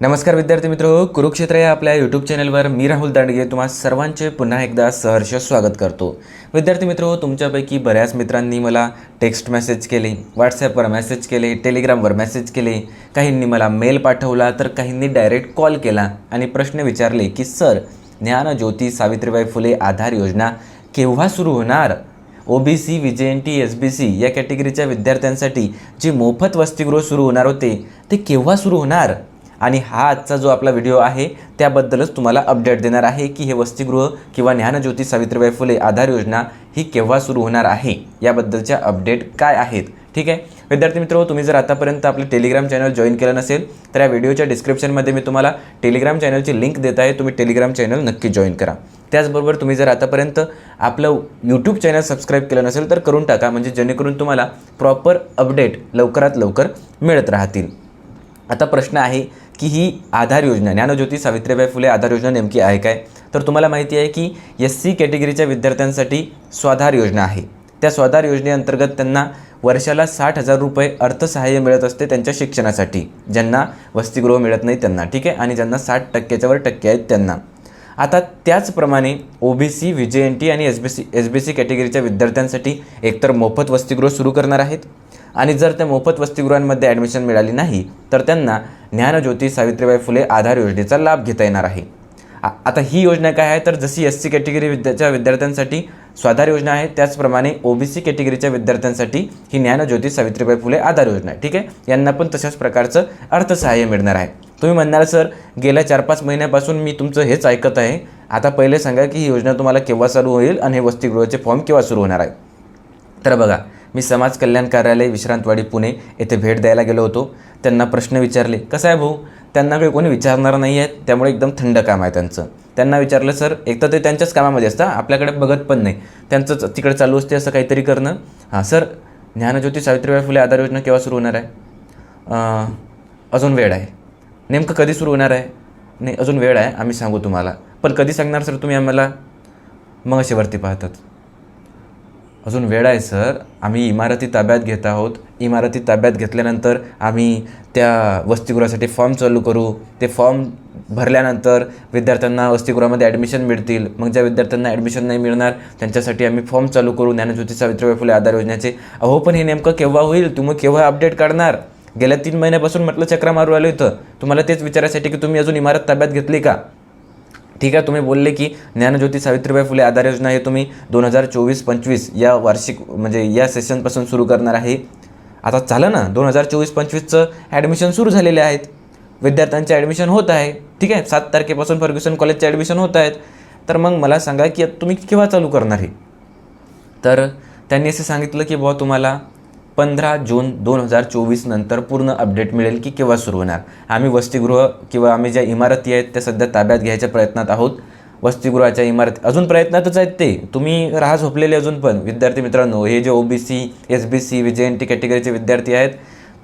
नमस्कार विद्यार्थी मित्र कुरुक्षेत्र या आपल्या यूट्यूब चॅनलवर मी राहुल दांडगे तुम्हा सर्वांचे पुन्हा एकदा सहर्ष स्वागत करतो. विद्यार्थी मित्र तुमच्यापैकी बऱ्याच मित्रांनी मला टेक्स्ट मेसेज केले व्हॉट्सॲपवर मेसेज केले टेलिग्रामवर मेसेज केले. काहींनी मला मेल पाठवला तर काहींनी डायरेक्ट कॉल केला आणि प्रश्न विचारले की सर ज्ञानज्योती सावित्रीबाई फुले आधार योजना केव्हा सुरू होणार? O B C V S B C या कॅटेगरीच्या विद्यार्थ्यांसाठी जे मोफत वसतिगृह सुरू होणार होते ते केव्हा सुरू होणार? आणि हा आजचा जो आपला व्हिडिओ आहे त्याबद्दलच तुम्हाला अपडेट देणार आहे की हे वसतिगृह किंवा ज्ञानज्योती सावित्रीबाई फुले आधार योजना ही केव्हा सुरू होणार आहे? याबद्दलच्या अपडेट काय आहेत? ठीक आहे? विद्यार्थी मित्र तुम्ही जर आतापर्यंत आपले टेलिग्राम चॅनल जॉईन केलं नसेल तर या व्हिडिओच्या डिस्क्रिप्शनमध्ये मी तुम्हाला टेलिग्राम चॅनलची लिंक देत आहे. तुम्ही टेलिग्राम चॅनल नक्की जॉईन करा. त्याचबरोबर तुम्ही जर आतापर्यंत आपलं यूट्यूब चॅनल सबस्क्राईब केलं नसेल तर करून टाका. म्हणजे जेणेकरून तुम्हाला प्रॉपर अपडेट लवकरात लवकर मिळत राहतील. आता प्रश्न आहे की ही आधार योजना ज्ञानज्योती सावित्रीबाई फुले आधार योजना नेमकी आहे काय? तर तुम्हाला माहिती आहे की एस सी कॅटेगरीच्या विद्यार्थ्यांसाठी स्वाधार योजना आहे. त्या स्वाधार योजनेअंतर्गत त्यांना वर्षाला साठ हजार रुपये अर्थसहाय्य मिळत असते त्यांच्या शिक्षणासाठी ज्यांना वसतिगृह मिळत नाही त्यांना ठीक आहे? आणि ज्यांना साठ टक्क्याच्यावर टक्के आहेत त्यांना. आता त्याचप्रमाणे O B C V J N T आणि S B C S B C कॅटेगरीच्या विद्यार्थ्यांसाठी एकतर मोफत वसतिगृह सुरू करणार आहेत आणि जर त्या मोफत वसतिगृहांमध्ये ॲडमिशन मिळाली नाही तर त्यांना ज्ञानज्योती सावित्रीबाई फुले आधार योजनेचा लाभ घेता येणार आहे. आ- आता ही योजना काय आहे? तर जशी एस सी कॅटेगरी विद्याच्या विद्यार्थ्यांसाठी स्वाधार योजना आहे त्याचप्रमाणे ओ बी सी कॅटेगरीच्या विद्यार्थ्यांसाठी ही ज्ञानज्योती सावित्रीबाई फुले आधार योजना आहे ठीक आहे? यांना पण तशाच प्रकारचं अर्थसहाय्य मिळणार आहे. तुम्ही म्हणणार सर गेल्या चार पाच महिन्यापासून मी तुमचं हेच ऐकत आहे. आता पहिले सांगा की ही योजना तुम्हाला केव्हा चालू होईल आणि हे वसतिगृहाचे फॉर्म केव्हा सुरू होणार आहे? तर बघा मी समाज कल्याण कार्यालय विश्रांतवाडी पुणे येथे भेट द्यायला गेलो होतो. त्यांना प्रश्न विचारले कसं आहे भाऊ? त्यांना काही कोणी विचारणार नाही आहेत? त्यामुळे एकदम थंड काम आहे त्यांचं. त्यांना विचारलं सर एक तर ते त्यांच्याच कामामध्ये असतं आपल्याकडे बघत पण नाही. त्यांचंच तिकडे चालू असते असं काहीतरी करणं. हां सर ज्ञानज्योती सावित्रीबाई फुले आधार योजना केव्हा सुरू होणार आहे? अजून वेळ आहे. नेमकं कधी सुरू होणार आहे? नाही अजून वेळ आहे आम्ही सांगू तुम्हाला. पण कधी सांगणार सर तुम्ही आम्हाला? मग असे वरती पाहतात. अजून वेळ आहे सर. आम्ही इमारती ताब्यात घेत आहोत. इमारती ताब्यात घेतल्यानंतर आम्ही त्या वसतिगृहासाठी फॉर्म चालू करू. ते फॉर्म भरल्यानंतर विद्यार्थ्यांना वसतिगृहामध्ये ॲडमिशन मिळतील. मग ज्या विद्यार्थ्यांना ॲडमिशन नाही मिळणार त्यांच्यासाठी आम्ही फॉर्म चालू करू. ज्ञानज्योती सावित्रीबाई फुले आधार योजनेचे. अहो पण हे नेमकं केव्हा होईल? तुम्ही केव्हा अपडेट काढणार? गेल्या तीन महिन्यापासून म्हटलं चक्रा मारू आलो इथं. तुम्हाला तेच विचारायसाठी की तुम्ही अजून इमारत ताब्यात घेतली का? ठीक आहे तुम्ही बोलले की ज्ञानज्योती सावित्रीबाई फुले आधार योजना हे तुम्ही दोन हजार चोवीस पंचवीस या वार्षिक म्हणजे या सेशनपासून सुरू करणार आहे. आता झालं ना दोन हजार चोवीस पंचवीसचं ॲडमिशन सुरू झालेले आहेत. विद्यार्थ्यांचे ॲडमिशन होत आहे. ठीक आहे सात तारखेपासून फर्ग्युसन कॉलेजचे ॲडमिशन होत आहेत. तर मग मला सांगा की तुम्ही केव्हा चालू करणार हे? तर त्यांनी असं सांगितलं की बुवा तुम्हाला पंधरा जून दोन हजार चोवीस नंतर पूर्ण अपडेट मिळेल की केव्हा सुरू होणार. आम्ही वसतिगृह किंवा आम्ही ज्या इमारती आहेत त्या सध्या ताब्यात घ्यायच्या प्रयत्नात आहोत. वसतिगृहाच्या इमारती अजून प्रयत्नातच आहेत ते. तुम्ही राहा झोपलेले अजून पण. विद्यार्थी मित्रांनो हे जे O B C S B C J N T कॅटेगरीचे विद्यार्थी आहेत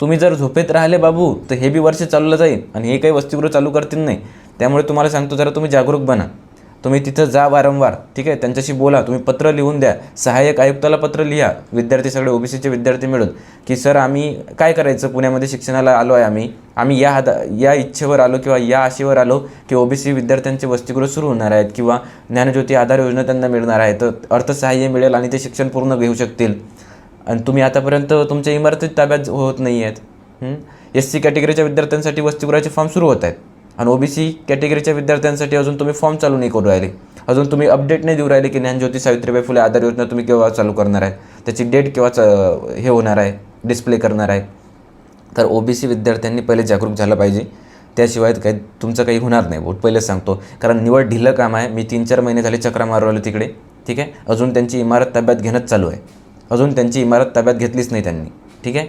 तुम्ही जर झोपेत राहिले बाबू तर हे बी वर्ष चाललं जाईल आणि हे काही वसतिगृह चालू करतील नाही. त्यामुळे तुम्हाला सांगतो जरा तुम्ही जागरूक बना. तुम्ही तिथं जा वारंवार ठीक आहे? त्यांच्याशी बोला तुम्ही पत्र लिहून द्या. सहाय्यक आयुक्ताला पत्र लिहा. विद्यार्थी सगळे ओबीसीचे विद्यार्थी मिळून. की सर आम्ही काय करायचं? पुण्यामध्ये शिक्षणाला आलो आहे आम्ही. आम्ही या हाता या इच्छेवर आलो किंवा या आशेवर आलो की ओबीसी विद्यार्थ्यांचे वसतिगृह सुरू होणार आहेत किंवा ज्ञानज्योती आधार योजना त्यांना मिळणार आहे. तर अर्थसहाय्य मिळेल आणि ते शिक्षण पूर्ण घेऊ शकतील. आणि तुम्ही आतापर्यंत तुमच्या इमारतीत ताब्यात होत नाही आहेत एस सी कॅटेगरीच्या विद्यार्थ्यांसाठी वसतिगृहाचे फॉर्म सुरू होत आहेत. आणि ओबीसी कॅटेगरीच्या विद्यार्थ्यांसाठी अजून तुम्ही फॉर्म चालू नाही करू राहिले. अजून तुम्ही अपडेट नाही देऊ राहिले की ज्ञानज्योती सावित्रीबाई फुले आधार योजना तुम्ही केव्हा चालू करणार आहे? त्याची डेट केव्हा च- हे होणार आहे? डिस्प्ले करणार आहे? तर ओबीसी विद्यार्थ्यांनी पहिले जागरूक झालं पाहिजे. त्याशिवाय काही तुमचं काही होणार नाही. बहुत पहिलेच सांगतो. कारण निवड ढिलं काम आहे. मी तीन चार महिने झाले चक्रा मारू आलो तिकडे. ठीक आहे? अजून त्यांची इमारत ताब्यात घेणंच चालू आहे. अजून त्यांची इमारत ताब्यात घेतलीच नाही त्यांनी. ठीक आहे?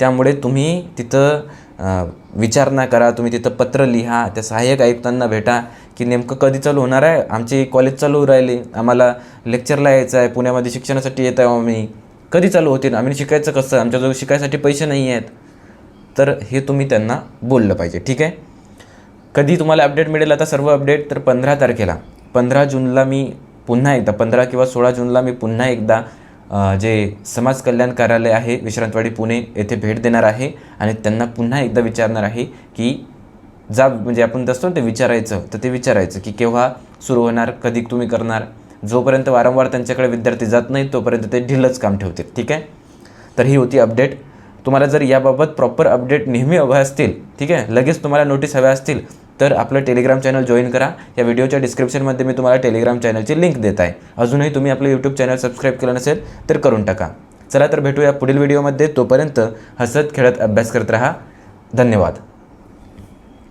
त्यामुळे तुम्ही तिथं विचारणा करा तुम्ही तिथं पत्र लिहा त्या सहाय्यक आयुक्तांना भेटा की नेमकं कधी चालू होणार आहे? आमचे कॉलेज चालू राहिले आम्हाला लेक्चरला यायचं आहे पुण्यामध्ये शिक्षणासाठी येत आहे आम्ही. कधी चालू होतील? आम्ही शिकायचं कसं? आमच्याजवळ शिकायसाठी पैसे नाही आहेत. तर हे तुम्ही त्यांना बोललं पाहिजे ठीक आहे? कधी तुम्हाला अपडेट मिळेल आता सर्व अपडेट तर पंधरा तारखेला. पंधरा जूनला मी पुन्हा एकदा पंधरा किंवा सोळा जूनला मी पुन्हा एकदा जे समाज कल्याण कार्यालय आहे विश्रांतवाडी पुणे येथे भेट देणार आहे आणि त्यांना पुन्हा एकदा विचारणार आहे की जा म्हणजे आपण असतो ते विचारायचं तर ते विचारायचं की केव्हा सुरू होणार कधी तुम्ही करणार? जोपर्यंत वारंवार त्यांच्याकडे विद्यार्थी जात नाही तोपर्यंत ते ढिलच काम ठेवतील ठीक आहे? तर ही होती अपडेट. तुम्हाला जर याबाबत प्रॉपर अपडेट नेहमी हव्या असतील ठीक आहे? लगेच तुम्हाला नोटीस हव्या असतील तर आपलं टेलिग्राम चॅनल जॉईन करा. या व्हिडिओच्या डिस्क्रिप्शनमध्ये मी तुम्हाला टेलिग्राम चॅनलची लिंक देत आहे. अजूनही तुम्ही आपलं यूट्यूब चॅनल सबस्क्राईब केलं नसेल तर करून टाका. चला तर भेटूया पुढील व्हिडिओमध्ये तोपर्यंत हसत खेळत अभ्यास करत राहा. धन्यवाद.